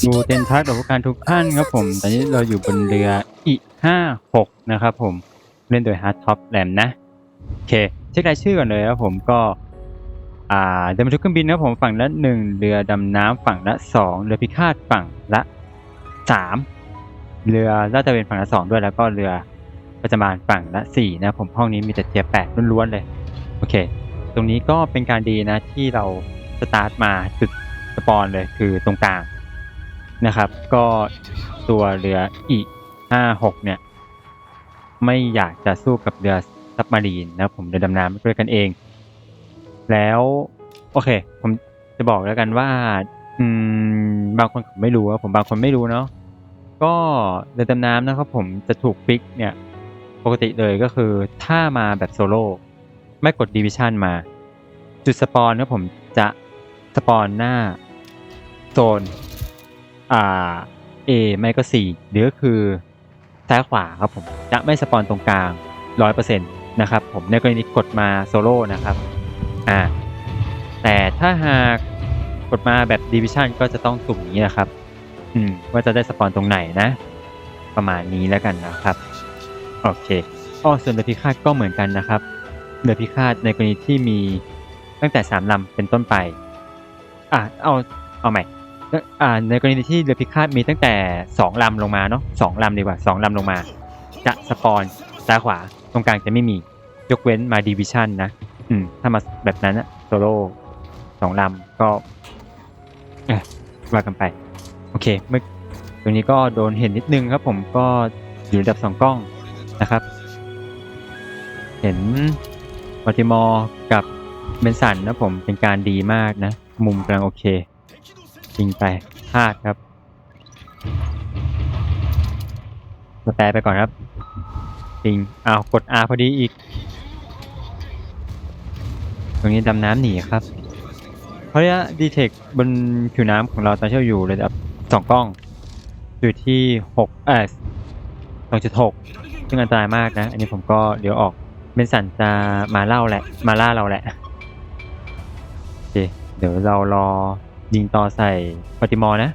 ดูเต็นทักกับผู้การทุกท่านครับผม ตอนนี้เราอยู่บนเรืออีห้าหกนะครับผม เล่นโดยฮาร์ดท็อปแรมนะ โอเค เช็ครายชื่อก่อนเลยครับผมก็ อ่าเดินมาทุกเครื่องบินนะครับผมฝั่งละหนึ่งเรือดำน้ำฝั่งละสองเรือพิฆาตฝั่งละสามเรือลาดตระเวนฝั่งละสองด้วยแล้วก็เรือประจำบานฝั่งละสี่นะผมห้องนี้มีแต่เทียแปดล้วนๆเลย โอเค ตรงนี้ก็เป็นการดีนะที่เราสตาร์ทมาจุดสปอนเลยคือตรงกลาง นะครับ ก็ตัวเรืออีห้าหกเนี่ย ไม่อยากจะสู้กับเรือซับมารีนนะผมเรือดำน้ำด้วยกันเอง แล้วโอเค ผมจะบอกแล้วกันว่า อืม บางคนผมไม่รู้อะผมบางคนไม่รู้เนาะก็เรือดำน้ำนะครับผมจะถูกฟิกเนี่ยปกติเลยก็คือถ้ามาแบบโซโล่ไม่กดดิวิชันมา จุดสปอนครับผมจะสปอนหน้าโซน อ่า A ไม่ก็ C หรือก็คือซ้ายขวาครับผมจะไม่สปอนตรงกลางร้อยเปอร์เซ็นต์นะครับผมในกรณีกดมาโซโล่นะครับอ่าแต่ถ้าหากกดมาแบบดิวิชันก็จะต้องสุ่มอย่างนี้นะครับ อืม ว่าจะได้สปอนตรงไหนนะ ประมาณนี้แล้วกันนะครับ โอเคอ้อส่วนเรือพิฆาตก็เหมือนกันนะครับเรือพิฆาตในกรณีที่มีตั้งแต่สามลำเป็นต้นไป อ่าเอาเอาใหม่ อ่าในกรณีที่เรือพิฆาตมีตั้งแต่สองลำลงมาเนาะสองลำดีกว่าสองลำลงมา จะสปอนซ้ายขวาตรงกลางจะไม่มี ยกเว้นมาดิวิชั่นนะ อืม ถ้ามาแบบนั้นอะโซโล่สองลำก็เอ๊ะว่ากันไป โอเค เมื่อตรงนี้ก็โดนเห็นนิดนึงครับผมก็อยู่ระดับสองกล้องนะครับ เห็นวอติมอร์กับเบนสันนะผมเป็นการดีมากนะ มุมกำลังโอเค ยิงไปพลาดครับสแปรไปก่อนครับปิงอ้าวกด R พอดีอีก ตรงนี้ดำน้ำหนีครับ เพราะว่าดีเทคบนผิวน้ำของเราตอนที่าอยู่ระดับสองกล้องอยู่ที่หกเออสองจุดหกซึ่งอันตรายมากนะ อันนี้ผมก็เดี๋ยวออกเบนสันจะมาเล่าแหละ มาล่าเราแหละโอเคเดี๋ยวเรารอ ยิงต่อใส่ปฏิมอนะ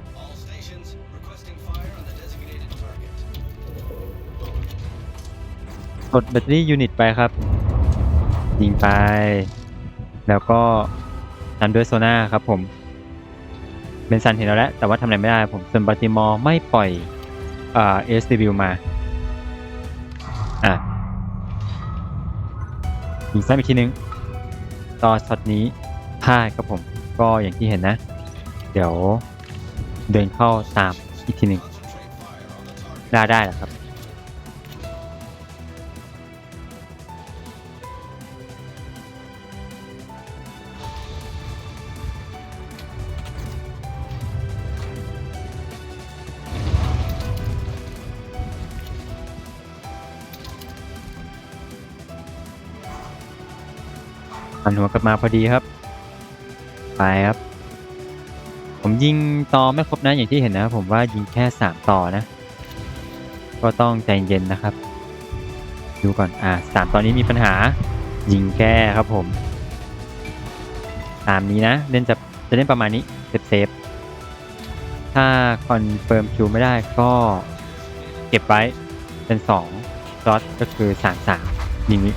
กดแบตเตอรี่ยูนิตไปครับ ยิงไป แล้วก็ตามด้วยโซน่าครับผมเบนซันเห็นแล้วแหละแต่ว่าทำอะไรไม่ได้ผมส่วนบัติมอไม่ปล่อยเอสดีวิวมาอะยิงซ้ำอีกทีนึงต่อช็อตนี้พลาดครับผมก็อย่างที่เห็นนะ ดี๋ยวเดินเข้าตามอีกทีหนึ่งได้ได้แล้วครับหันหัวกลับมาพอดีครับ ไปครับ ผมยิงต่อไม่ครบนะอย่างที่เห็นนะ ผมว่ายิงแค่สามต่อนะ ก็ต้องใจเย็นนะครับ ดูก่อนอ่าสามตอนนี้มีปัญหา ยิงแก้ครับผม ตามนี้นะเล่นจะจะเล่นประมาณนี้เซฟเซฟถ้าคอนเฟิร์มคิวไม่ได้ก็เก็บไว้เป็นสองซอสก็คือสามสามยิงนี้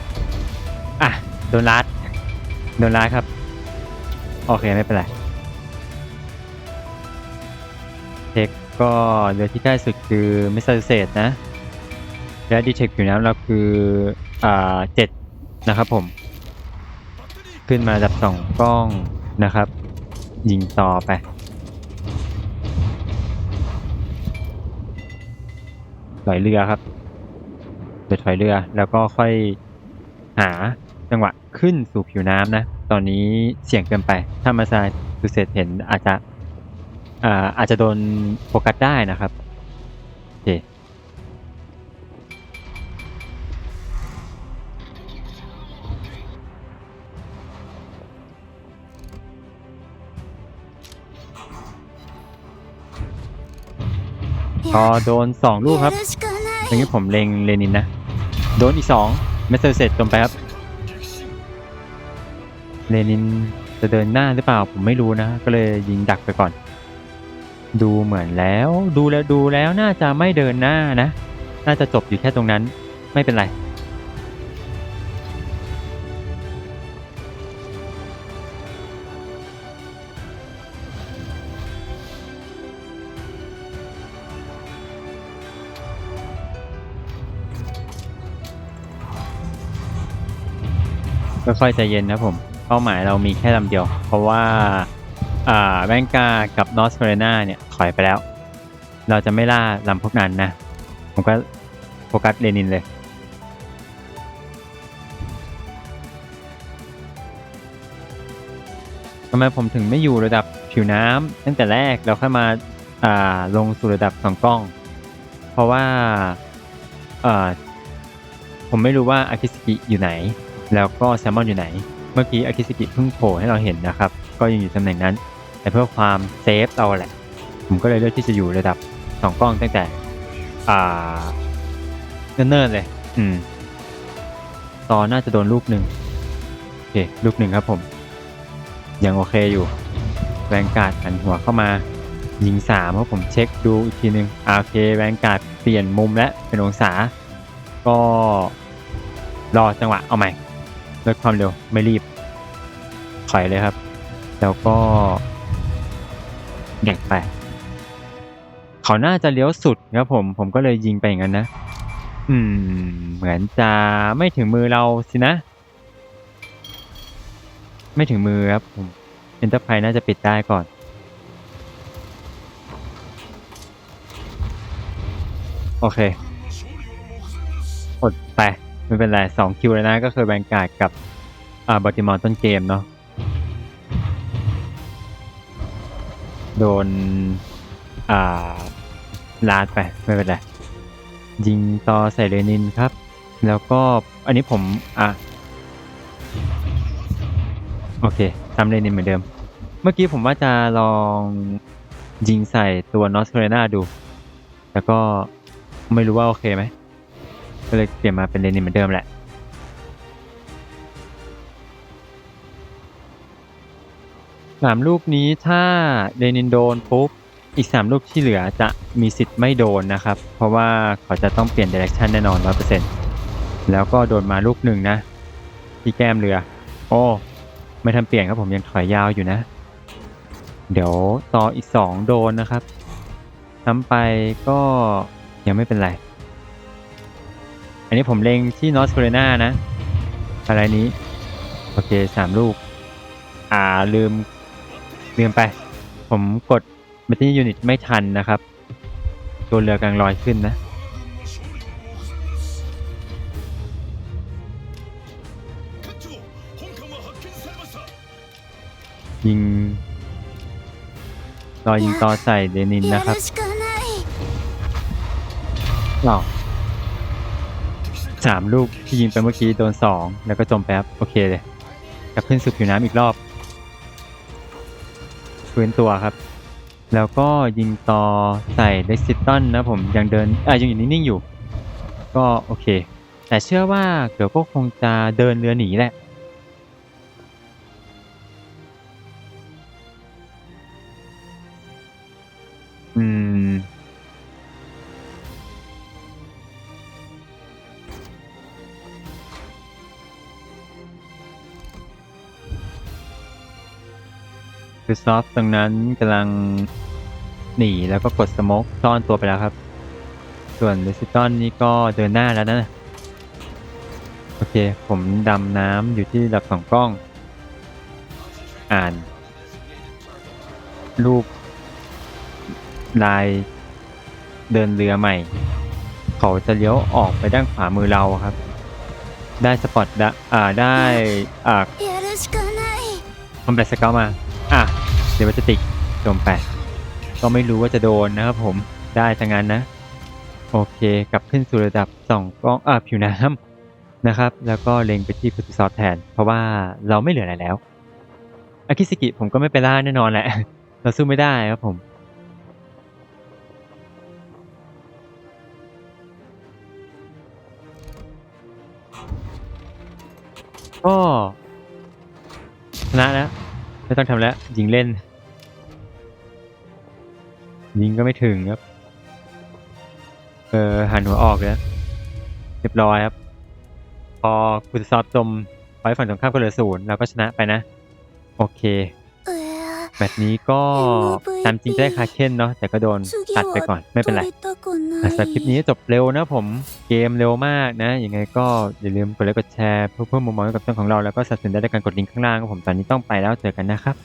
อะโดนลัดโดนร้ายครับ โอเค ไม่เป็นไร เทคก็เรือที่ใกล้สุดคือมิสเตอร์เซตนะ และดีเทคอยู่น้ำเราคืออ่าเจ็ดนะครับผม ขึ้นมาดับสองกล้องนะครับ ยิงต่อไปถอยเรือครับเดี๋ยวถอยเรือแล้วก็ค่อยหาจังหวะขึ้นสู่ผิวน้ำนะ ตอนนี้เสี่ยงเกินไป ถ้ามาซาดูเสร็จเห็นอาจจะ อ่าอาจจะโดนโฟกัสได้นะครับโอเคพอโดนสองลูกครับอย่างนี้ผมเล็งเลนินนะ โดนอีกสองเมสเซอร์เสร็จจมไปครับ เลนินจะเดินหน้าหรือเปล่าผมไม่รู้นะ ก็เลยยิงดักไปก่อน ดูเหมือนแล้ว ดูแล้วดูแล้วน่าจะไม่เดินหน้านะ น่าจะจบอยู่แค่ตรงนั้นไม่เป็นไร ค่อยๆใจเย็นนะผม เป้าหมายเรามีแค่ลำเดียว เพราะว่า อ่าแบงกากับนอส c ค r ร n นาเนี่ยถอยไปแล้ว เราจะไม่ล่าลำพวกนั้นนะ ผมก็โฟกัสเลนินเลย ทำไมผมถึงไม่อยู่ระดับผิวน้ำตั้งแต่แรกเราค่อยมาอ่าลงสู่ระดับสองกล้อง เพราะว่าอ่าผมไม่รู้ว่าอากิสกิอยู่ไหน แล้วก็แซมมอนอยู่ไหน เมื่อกี้อากิสกิเพิ่งโผล่ให้เราเห็นนะครับ ก็ยังอยู่ตำแหน่งนั้น แต่เพื่อความเซฟเราแหละ ผมก็เลยเลือกที่จะอยู่ระดับสองกล้องตั้งแต่ อ่า เนิ่นๆเลย อืม ตอนน่าจะโดนลูกหนึ่งโอเค ลูกหนึ่งครับผม ยังโอเคอยู่แวนการ์ดหันหัวเข้ามา ยิงสามเพราะผมเช็คดูอีกทีหนึ่งโอเคแวนการ์ดเปลี่ยนมุมและเป็นองศา ก็รอจังหวะเอาใหม่ลดความเร็วไม่รีบถอยเลยครับ แล้วก็ แดกไปเขาน่าจะเลี้ยวสุดครับผม ผมก็เลยยิงไปอย่างนั้นนะ อืม เหมือนจะไม่ถึงมือเราสินะ ไม่ถึงมือครับผมเอ็นเตอร์ไพรน่าจะปิดได้ก่อน โอเค อดไปไม่เป็นไรสองคิวแล้วนะ ก็คือแบงการ์ดกับอ่าบัติมอร์ต้นเกมเนาะ โดน อ่าลาดไปไม่เป็นไรยิงต่อใส่เลนินครับ แล้วก็อันนี้ผมอะโอเคทำเลนินเหมือนเดิม เมื่อกี้ผมว่าจะลองยิงใส่ตัวนอส c คร n นาดู แล้วก็ไม่รู้ว่าโอเคไหมก็เลยเปลี่ยนมาเป็นเลนินเหมือนเดิมแหละ สามลูกนี้ถ้าเลนินโดนปุ๊บ อีกสามลูกที่เหลือจะมีสิทธิ์ไม่โดนนะครับ เพราะว่าเขาจะต้องเปลี่ยนเดเรคชันแน่นอนร้อยเปอร์เซ็นต์แล้วก็โดนมาลูกหนึ่งนะ ที่แก้มเรือ โอ้ไม่ทำเปลี่ยนครับผมยังถอยยาวอยู่นะ เดี๋ยวต่ออีกสองโดนนะครับทำไปก็ยังไม่เป็นไร อันนี้ผมเล็งที่นอส c ค r รนานะอะไรนี้ โอเคสามลูก อ่าลืม ลืมไป ผมกด m e t a ยูนิตไม่ทันนะครับ ตัวเรือกำลังลอยขึ้นนะ ยิงรอยิงต่อใส่เดนินนะครับหรอสามลูกที่ยิงไปเมื่อกี้โดนสองแล้วก็จมแป๊บ โอเคเลยจะขึ้นสู่ผิวน้ำอีกรอบ ฟื้นตัวครับ แล้วก็ยิงต่อใส่เดซิตันนะผมยังเดินอะยังอยู่นิ่งๆอยู่ ก็โอเค แต่เชื่อว่าเดี๋ยวก็คงจะเดินเรือหนีแหละ คือซอฟตรงนั้นกำลังหนีแล้วก็กดสมกซ่อนตัวไปแล้วครับ ส่วนลูซิตอนนี้ก็เดินหน้าแล้วนะ โอเค ผมดำน้ำอยู่ที่ระดับสองกล้อง อ่าน รูป ลายเดินเรือใหม่ เขาจะเลี้ยวออกไปด้านขวามือเราครับ ได้สปอตดะอ่าได้ อ่าคอมแบทสเกลมา เดี๋ยวมันจะติดโจมไปดก็ไม่รู้ว่าจะโดนนะครับผมได้ทั้งนั้นนะ โอเคกลับขึ้นสู่ระดับสองกล้องอ่าผิวน้ำนะครับ แล้วก็เล็งไปที่พุทธซอฟแทน เพราะว่าเราไม่เหลืออะไรแล้วอากิสกิผมก็ไม่ไปล่าแน่นอนแหละ เราสู้ไม่ได้ครับผมก็ชนะแล้วไม่ต้องทำแล้วยิงเล่น ยิงก็ไม่ถึงครับ เออหันหัวออกแล้วเรียบร้อยครับ พอคุณซอบจมไฟฝั่งตรงข้ามก็เหลือศูนย์เราก็ชนะไปนะ โอเค แบบนี้ก็ตามจริงได้คาเค้นเนาะแต่ก็โดนตัดไปก่อนไม่เป็นไรสำหรับคลิปนี้จบเร็วนะผมเกมเร็วมากนะยังไงก็อย่าลืมกดไลค์กดแชร์เพื่อเพิ่มมุมมองให้กับช่องของเราแล้วก็สนับสนุนได้ด้วยการกดลิงก์ข้างล่างครับผมตอนนี้ต้องไปแล้วเจอกันนะครับ